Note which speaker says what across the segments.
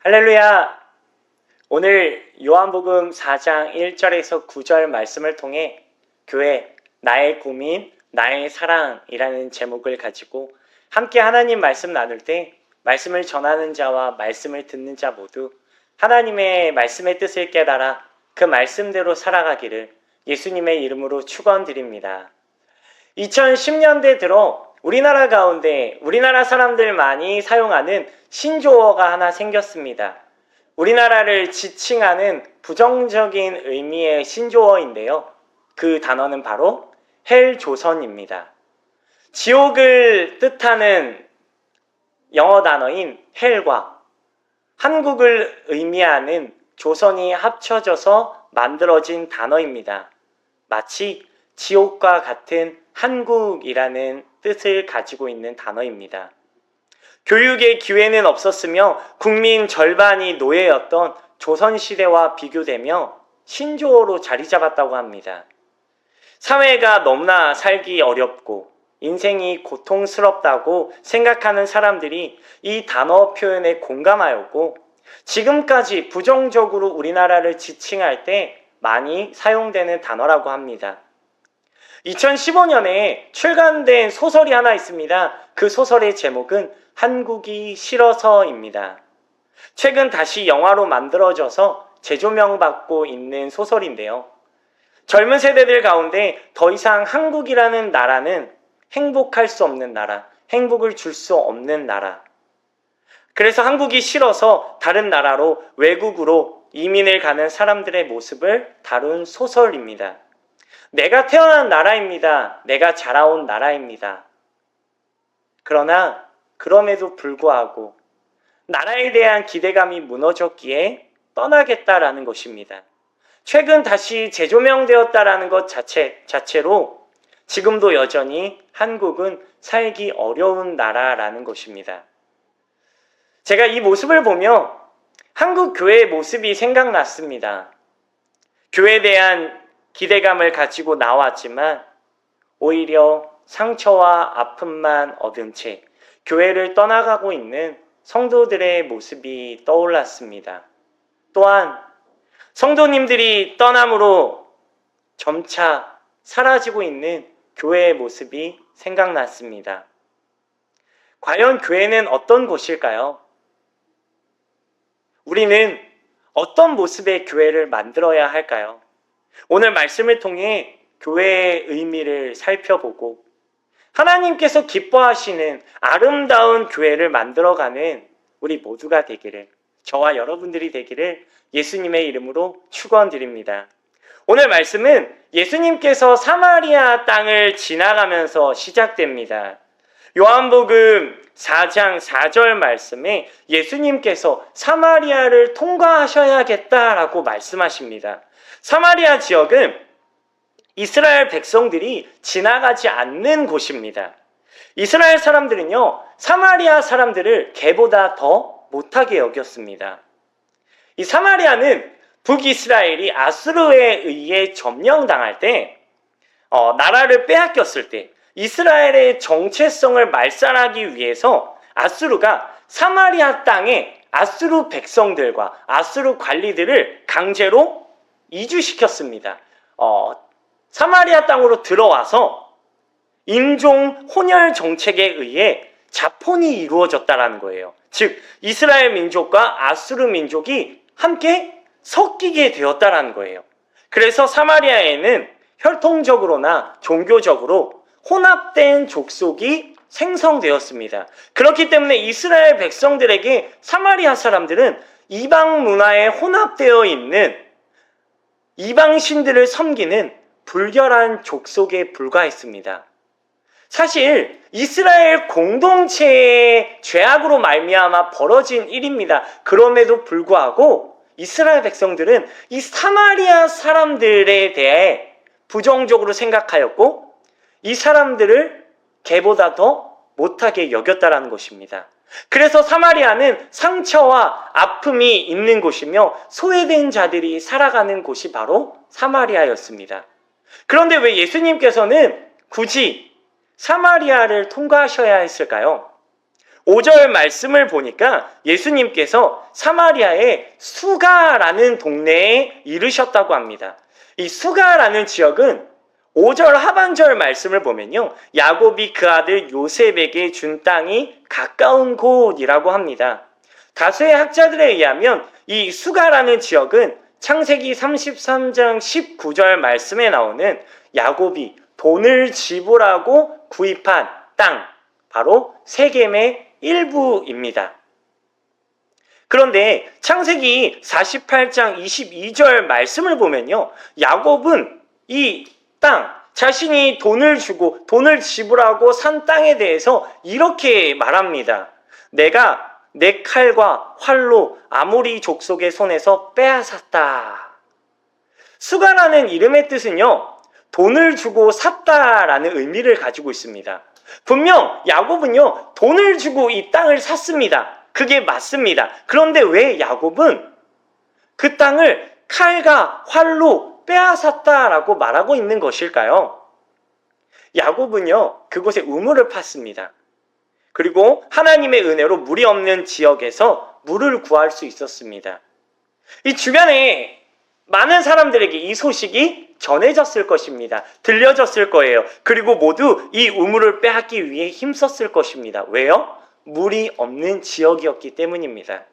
Speaker 1: 할렐루야! 오늘 요한복음 4장 1절에서 9절 말씀을 통해 교회 나의 고민, 나의 사랑이라는 제목을 가지고 함께 하나님 말씀 나눌 때 말씀을 전하는 자와 말씀을 듣는 자 모두 하나님의 말씀의 뜻을 깨달아 그 말씀대로 살아가기를 예수님의 이름으로 축원드립니다. 2010년대 들어 우리나라 가운데 우리나라 사람들 많이 사용하는 신조어가 하나 생겼습니다. 우리나라를 지칭하는 부정적인 의미의 신조어인데요. 그 단어는 바로 헬조선입니다. 지옥을 뜻하는 영어 단어인 헬과 한국을 의미하는 조선이 합쳐져서 만들어진 단어입니다. 마치 지옥과 같은 한국이라는 뜻을 가지고 있는 단어입니다. 교육의 기회는 없었으며 국민 절반이 노예였던 조선시대와 비교되며 신조어로 자리 잡았다고 합니다. 사회가 너무나 살기 어렵고 인생이 고통스럽다고 생각하는 사람들이 이 단어 표현에 공감하였고 지금까지 부정적으로 우리나라를 지칭할 때 많이 사용되는 단어라고 합니다. 2015년에 출간된 소설이 하나 있습니다. 그 소설의 제목은 한국이 싫어서입니다. 최근 다시 영화로 만들어져서 재조명받고 있는 소설인데요. 젊은 세대들 가운데 더 이상 한국이라는 나라는 행복할 수 없는 나라, 행복을 줄 수 없는 나라. 그래서 한국이 싫어서 다른 나라로 외국으로 이민을 가는 사람들의 모습을 다룬 소설입니다. 내가 태어난 나라입니다. 내가 자라온 나라입니다. 그러나 그럼에도 불구하고 나라에 대한 기대감이 무너졌기에 떠나겠다라는 것입니다. 최근 다시 재조명되었다라는 것 자체, 자체로 지금도 여전히 한국은 살기 어려운 나라라는 것입니다. 제가 이 모습을 보며 한국 교회의 모습이 생각났습니다. 교회에 대한 기대감을 가지고 나왔지만 오히려 상처와 아픔만 얻은 채 교회를 떠나가고 있는 성도들의 모습이 떠올랐습니다. 또한 성도님들이 떠남으로 점차 사라지고 있는 교회의 모습이 생각났습니다. 과연 교회는 어떤 곳일까요? 우리는 어떤 모습의 교회를 만들어야 할까요? 오늘 말씀을 통해 교회의 의미를 살펴보고 하나님께서 기뻐하시는 아름다운 교회를 만들어가는 우리 모두가 되기를 저와 여러분들이 되기를 예수님의 이름으로 축원드립니다. 오늘 말씀은 예수님께서 사마리아 땅을 지나가면서 시작됩니다. 요한복음 4장 4절 말씀에 예수님께서 사마리아를 통과하셔야겠다라고 말씀하십니다. 사마리아 지역은 이스라엘 백성들이 지나가지 않는 곳입니다. 이스라엘 사람들은요, 사마리아 사람들을 개보다 더 못하게 여겼습니다. 이 사마리아는 북이스라엘이 아수르에 의해 점령당할 때, 어, 나라를 빼앗겼을 때, 이스라엘의 정체성을 말살하기 위해서 아수르가 사마리아 땅에 아수르 백성들과 아수르 관리들을 강제로 이주시켰습니다. 어, 사마리아 땅으로 들어와서 인종 혼혈 정책에 의해 자폰이 이루어졌다라는 거예요. 즉 이스라엘 민족과 아수르 민족이 함께 섞이게 되었다라는 거예요. 그래서 사마리아에는 혈통적으로나 종교적으로 혼합된 족속이 생성되었습니다. 그렇기 때문에 이스라엘 백성들에게 사마리아 사람들은 이방 문화에 혼합되어 있는 이방 신들을 섬기는 불결한 족속에 불과했습니다. 사실 이스라엘 공동체의 죄악으로 말미암아 벌어진 일입니다. 그럼에도 불구하고 이스라엘 백성들은 이 사마리아 사람들에 대해 부정적으로 생각하였고 이 사람들을 개보다 더 못하게 여겼다라는 것입니다. 그래서 사마리아는 상처와 아픔이 있는 곳이며 소외된 자들이 살아가는 곳이 바로 사마리아였습니다. 그런데 왜 예수님께서는 굳이 사마리아를 통과하셔야 했을까요? 5절 말씀을 보니까 예수님께서 사마리아의 수가라는 동네에 이르셨다고 합니다. 이 수가라는 지역은 5절 하반절 말씀을 보면요. 야곱이 그 아들 요셉에게 준 땅이 가까운 곳이라고 합니다. 다수의 학자들에 의하면 이 수가라는 지역은 창세기 33장 19절 말씀에 나오는 야곱이 돈을 지불하고 구입한 땅, 바로 세겜의 일부입니다. 그런데 창세기 48장 22절 말씀을 보면요. 야곱은 이 땅, 자신이 돈을 주고 돈을 지불하고 산 땅에 대해서 이렇게 말합니다. 내가 내 칼과 활로 아모리 족속의 손에서 빼앗았다. 수가라는 이름의 뜻은요. 돈을 주고 샀다라는 의미를 가지고 있습니다. 분명 야곱은요. 돈을 주고 이 땅을 샀습니다. 그게 맞습니다. 그런데 왜 야곱은 그 땅을 칼과 활로 빼앗았다라고 말하고 있는 것일까요? 야곱은요, 그곳에 우물을 팠습니다. 그리고 하나님의 은혜로 물이 없는 지역에서 물을 구할 수 있었습니다. 이 주변에 많은 사람들에게 이 소식이 전해졌을 것입니다. 들려졌을 거예요. 그리고 모두 이 우물을 빼앗기 위해 힘썼을 것입니다. 왜요? 물이 없는 지역이었기 때문입니다.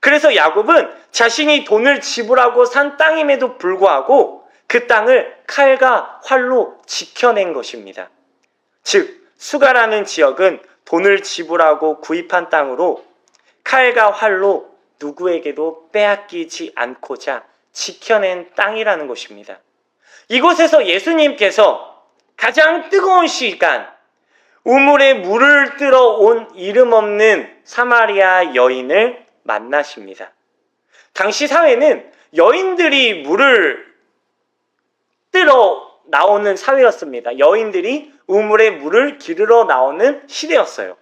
Speaker 1: 그래서 야곱은 자신이 돈을 지불하고 산 땅임에도 불구하고 그 땅을 칼과 활로 지켜낸 것입니다. 즉, 수가라는 지역은 돈을 지불하고 구입한 땅으로 칼과 활로 누구에게도 빼앗기지 않고자 지켜낸 땅이라는 것입니다. 이곳에서 예수님께서 가장 뜨거운 시간, 우물에 물을 뜨러 온 이름 없는 사마리아 여인을 만나십니다. 당시 사회는 여인들이 물을 뜨러 나오는 사회였습니다. 여인들이 우물에 물을 기르러 나오는 시대였어요.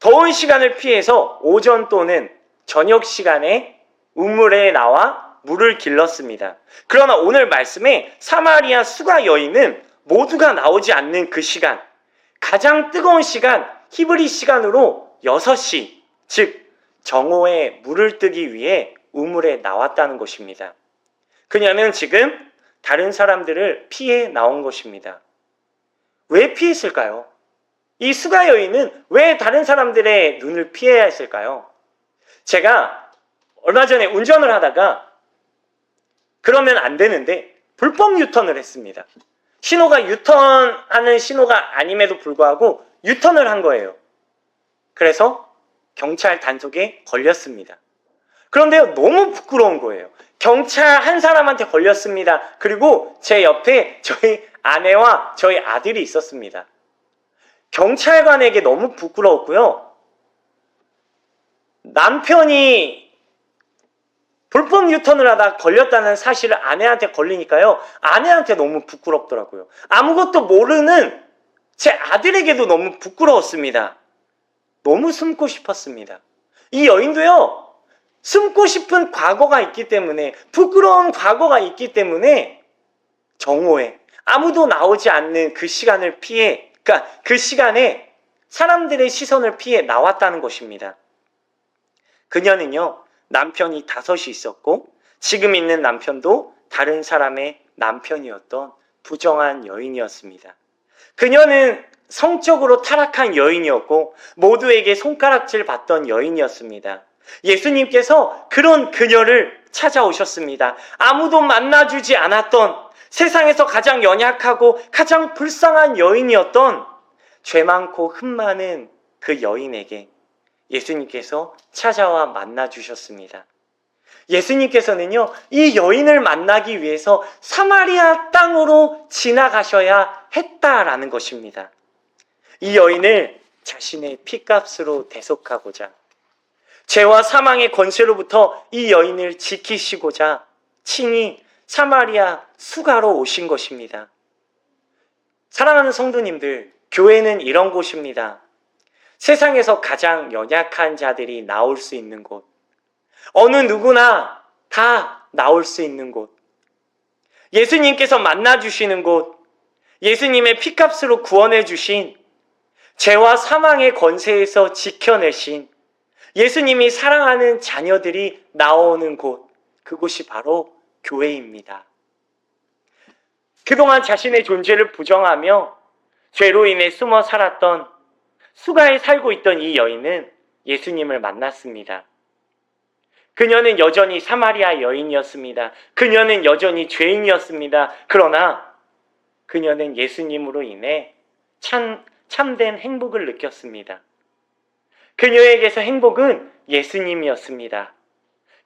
Speaker 1: 더운 시간을 피해서 오전 또는 저녁 시간에 우물에 나와 물을 길렀습니다. 그러나 오늘 말씀에 사마리아 수가 여인은 모두가 나오지 않는 그 시간, 가장 뜨거운 시간, 히브리 시간으로 6시, 즉 정오에 물을 뜨기 위해 우물에 나왔다는 것입니다. 그녀는 지금 다른 사람들을 피해 나온 것입니다. 왜 피했을까요? 이 수가 여인은 왜 다른 사람들의 눈을 피해야 했을까요? 제가 얼마 전에 운전을 하다가 그러면 안 되는데 불법 유턴을 했습니다. 신호가 유턴하는 신호가 아님에도 불구하고 유턴을 한 거예요. 그래서 경찰 단속에 걸렸습니다. 그런데요, 너무 부끄러운 거예요. 경찰 한 사람한테 걸렸습니다. 그리고 제 옆에 저희 아내와 저희 아들이 있었습니다. 경찰관에게 너무 부끄러웠고요. 남편이 불법 유턴을 하다 걸렸다는 사실을 아내한테 걸리니까요. 아내한테 너무 부끄럽더라고요. 아무것도 모르는 제 아들에게도 너무 부끄러웠습니다. 너무 숨고 싶었습니다. 이 여인도요. 숨고 싶은 과거가 있기 때문에 부끄러운 과거가 있기 때문에 정오에 아무도 나오지 않는 그 시간을 피해 그러니까 그 시간에 사람들의 시선을 피해 나왔다는 것입니다. 그녀는요. 남편이 다섯이 있었고 지금 있는 남편도 다른 사람의 남편이었던 부정한 여인이었습니다. 그녀는 성적으로 타락한 여인이었고 모두에게 손가락질 받던 여인이었습니다. 예수님께서 그런 그녀를 찾아오셨습니다. 아무도 만나주지 않았던 세상에서 가장 연약하고 가장 불쌍한 여인이었던 죄 많고 흠 많은 그 여인에게 예수님께서 찾아와 만나 주셨습니다. 예수님께서는요, 이 여인을 만나기 위해서 사마리아 땅으로 지나가셔야 했다라는 것입니다. 이 여인을 자신의 피값으로 대속하고자 죄와 사망의 권세로부터 이 여인을 지키시고자 친히 사마리아 수가로 오신 것입니다. 사랑하는 성도님들, 교회는 이런 곳입니다. 세상에서 가장 연약한 자들이 나올 수 있는 곳. 어느 누구나 다 나올 수 있는 곳. 예수님께서 만나주시는 곳. 예수님의 피값으로 구원해 주신 죄와 사망의 권세에서 지켜내신 예수님이 사랑하는 자녀들이 나오는 곳, 그곳이 바로 교회입니다. 그동안 자신의 존재를 부정하며 죄로 인해 숨어 살았던 수가에 살고 있던 이 여인은 예수님을 만났습니다. 그녀는 여전히 사마리아 여인이었습니다. 그녀는 여전히 죄인이었습니다. 그러나 그녀는 예수님으로 인해 참, 참된 행복을 느꼈습니다. 그녀에게서 행복은 예수님이었습니다.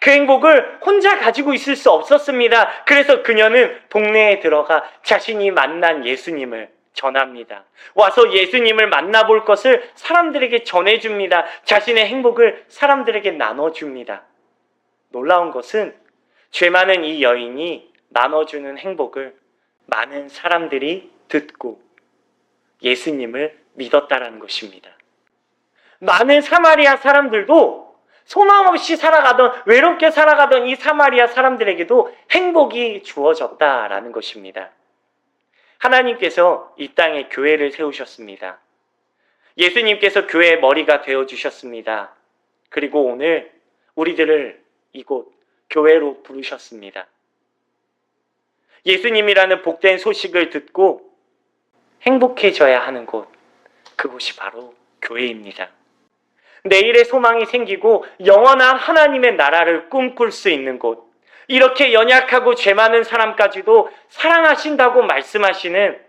Speaker 1: 그 행복을 혼자 가지고 있을 수 없었습니다. 그래서 그녀는 동네에 들어가 자신이 만난 예수님을 전합니다. 와서 예수님을 만나볼 것을 사람들에게 전해줍니다. 자신의 행복을 사람들에게 나눠줍니다. 놀라운 것은 죄 많은 이 여인이 나눠주는 행복을 많은 사람들이 듣고 예수님을 믿었다라는 것입니다. 많은 사마리아 사람들도 소망 없이 살아가던 외롭게 살아가던 이 사마리아 사람들에게도 행복이 주어졌다라는 것입니다. 하나님께서 이 땅에 교회를 세우셨습니다. 예수님께서 교회의 머리가 되어 주셨습니다. 그리고 오늘 우리들을 이곳 교회로 부르셨습니다. 예수님이라는 복된 소식을 듣고 행복해져야 하는 곳, 그곳이 바로 교회입니다. 내일의 소망이 생기고 영원한 하나님의 나라를 꿈꿀 수 있는 곳, 이렇게 연약하고 죄 많은 사람까지도 사랑하신다고 말씀하시는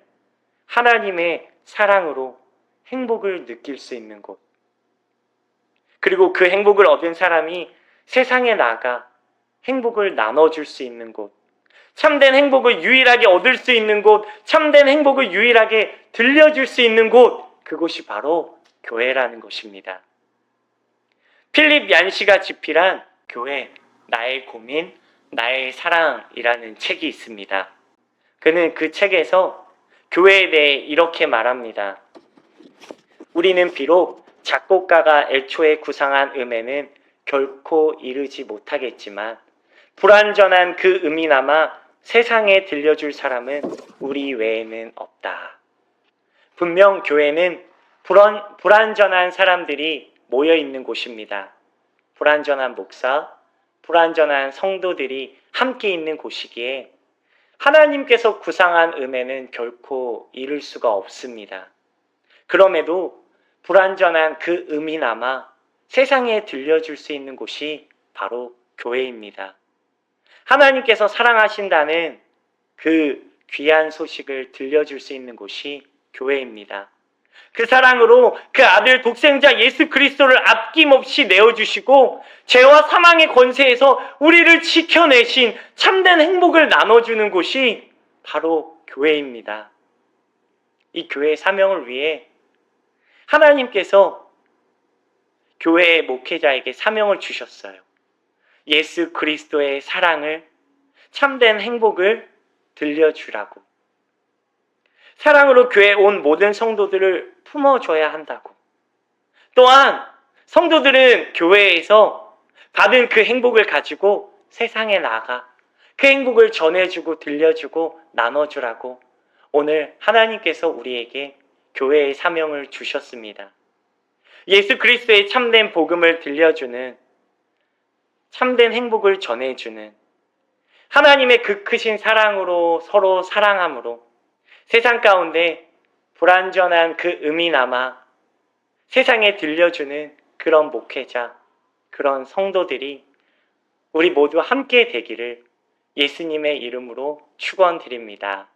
Speaker 1: 하나님의 사랑으로 행복을 느낄 수 있는 곳. 그리고 그 행복을 얻은 사람이 세상에 나가 행복을 나눠줄 수 있는 곳. 참된 행복을 유일하게 얻을 수 있는 곳, 참된 행복을 유일하게 들려줄 수 있는 곳, 그곳이 바로 교회라는 것입니다. 필립 얀시가 집필한 교회, 나의 고민, 나의 사랑이라는 책이 있습니다. 그는 그 책에서 교회에 대해 이렇게 말합니다. 우리는 비록 작곡가가 애초에 구상한 음에는 결코 이르지 못하겠지만 불완전한 그 음이나마 세상에 들려줄 사람은 우리 외에는 없다. 분명 교회는 불안, 불완전한 사람들이 모여 있는 곳입니다. 불완전한 목사, 불완전한 성도들이 함께 있는 곳이기에 하나님께서 구상한 음에는 결코 이룰 수가 없습니다. 그럼에도 불완전한 그 음이나마 세상에 들려줄 수 있는 곳이 바로 교회입니다. 하나님께서 사랑하신다는 그 귀한 소식을 들려줄 수 있는 곳이 교회입니다. 그 사랑으로 그 아들 독생자 예수 그리스도를 아낌없이 내어주시고 죄와 사망의 권세에서 우리를 지켜내신 참된 행복을 나눠주는 곳이 바로 교회입니다. 이 교회의 사명을 위해 하나님께서 교회의 목회자에게 사명을 주셨어요. 예수 그리스도의 사랑을 참된 행복을 들려주라고. 사랑으로 교회에 온 모든 성도들을 품어줘야 한다고. 또한 성도들은 교회에서 받은 그 행복을 가지고 세상에 나가 그 행복을 전해주고 들려주고 나눠주라고 오늘 하나님께서 우리에게 교회의 사명을 주셨습니다. 예수 그리스도의 참된 복음을 들려주는 참된 행복을 전해주는 하나님의 그 크신 사랑으로 서로 사랑함으로 세상 가운데 불완전한 그 음이 남아 세상에 들려주는 그런 목회자, 그런 성도들이 우리 모두 함께 되기를 예수님의 이름으로 축원드립니다.